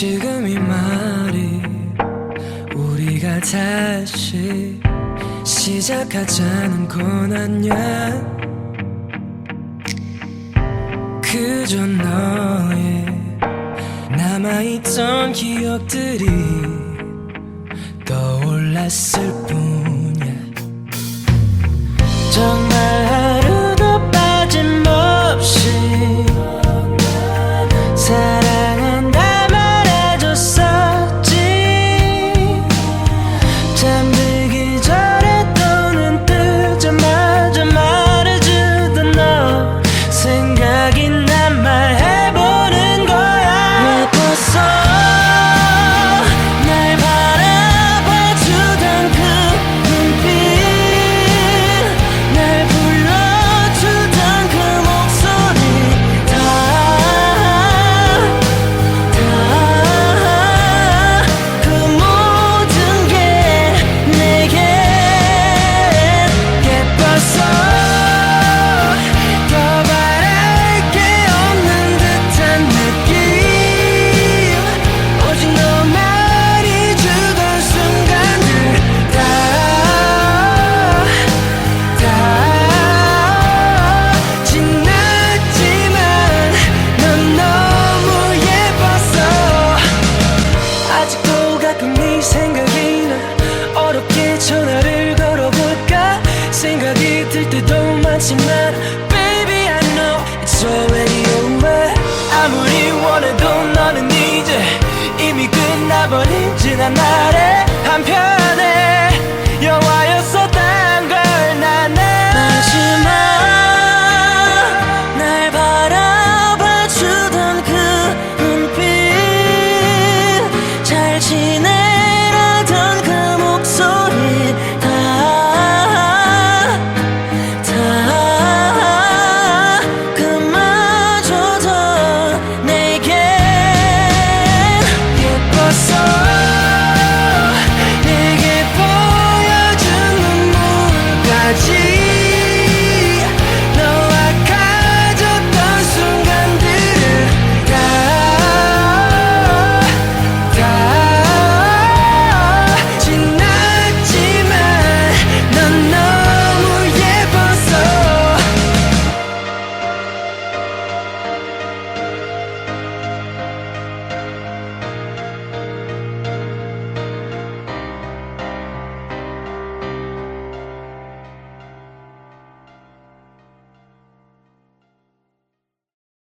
지금 이 말이 우리가 다시 시작하자는 건 아냐 그저 너의 남아있던 기억들이 떠올랐을 뿐이야. 정말 많지만 Baby I know it's already over. 아무리 원해도 너는 이제 이미 끝나버린 지난 날의 한편